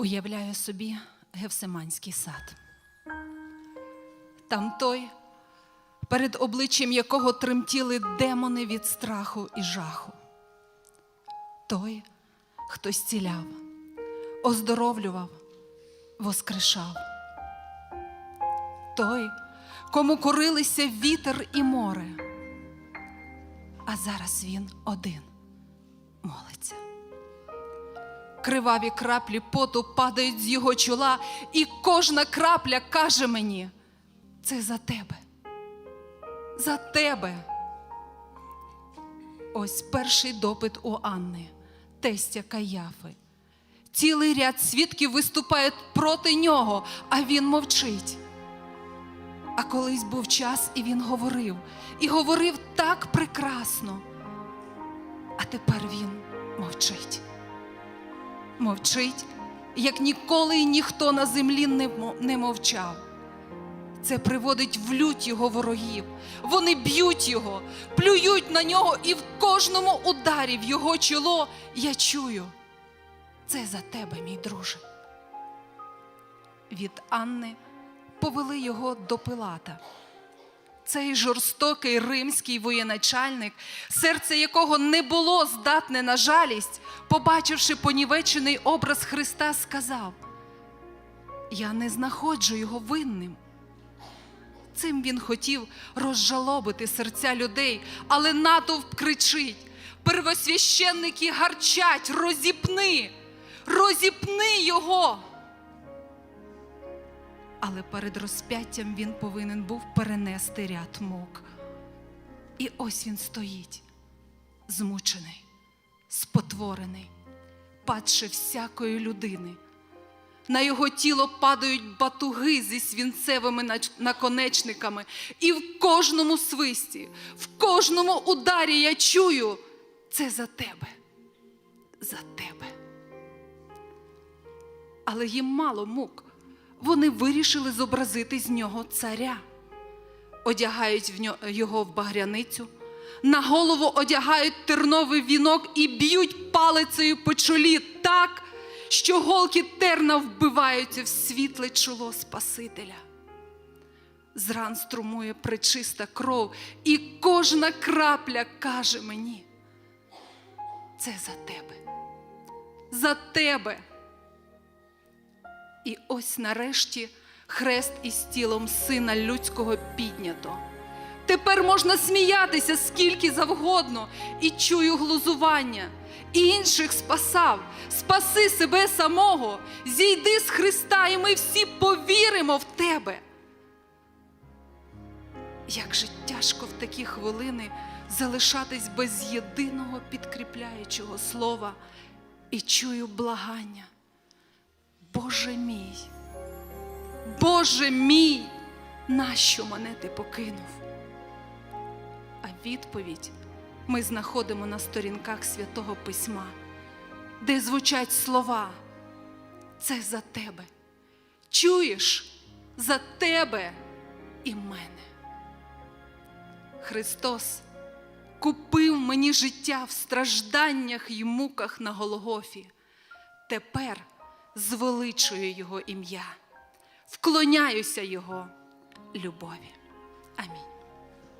Уявляю собі Гевсиманський сад. Там той, перед обличчям якого тремтіли демони від страху і жаху. Той, хто зціляв, оздоровлював, воскрешав. Той, кому корилися вітер і море. А зараз він один молиться. Криваві краплі поту падають з його чола, і кожна крапля каже мені: це за тебе. За тебе. Ось перший допит у Анни, тестя Каяфи. Цілий ряд свідків виступає проти нього, а він мовчить. А колись був час, і він говорив, і говорив так прекрасно. А тепер він мовчить. Мовчить, як ніколи ніхто на землі не мовчав. Це приводить в лють його ворогів. Вони б'ють його, плюють на нього, і в кожному ударі в його чоло я чую. Це за тебе, мій друже. Від Анни повели його до Пилата. Цей жорстокий римський воєначальник, серце якого не було здатне на жалість, побачивши понівечений образ Христа, сказав: Я не знаходжу його винним. Цим він хотів розжалобити серця людей, але натовп кричить: первосвященники гарчать, розіпни, розіпни його. Але перед розп'яттям він повинен був перенести ряд мук. І ось він стоїть, змучений, спотворений, падше всякої людини. На його тіло падають батуги зі свінцевими наконечниками, і в кожному свисті, в кожному ударі я чую це за тебе, за тебе. Але їм мало мук. Вони вирішили зобразити з нього царя. Одягають його в багряницю, на голову одягають терновий вінок і б'ють палицею по чолі так, що голки терна вбиваються в світле чоло Спасителя. З ран струмує пречиста кров, і кожна крапля каже мені: це за тебе, за тебе. І ось нарешті хрест із тілом сина людського піднято. Тепер можна сміятися скільки завгодно, і чую глузування. І інших спасав, спаси себе самого, зійди з Христа, і ми всі повіримо в тебе. Як же тяжко в такі хвилини залишатись без єдиного підкріпляючого слова і чую благання. Боже мій, Боже мій, нащо мене ти покинув? А відповідь ми знаходимо на сторінках Святого Письма, де звучать слова. Це за тебе. Чуєш за тебе і мене. Христос купив мені життя в стражданнях і муках на Голгофі. Тепер звеличую Його ім'я, вклоняюся Його любові. Амінь.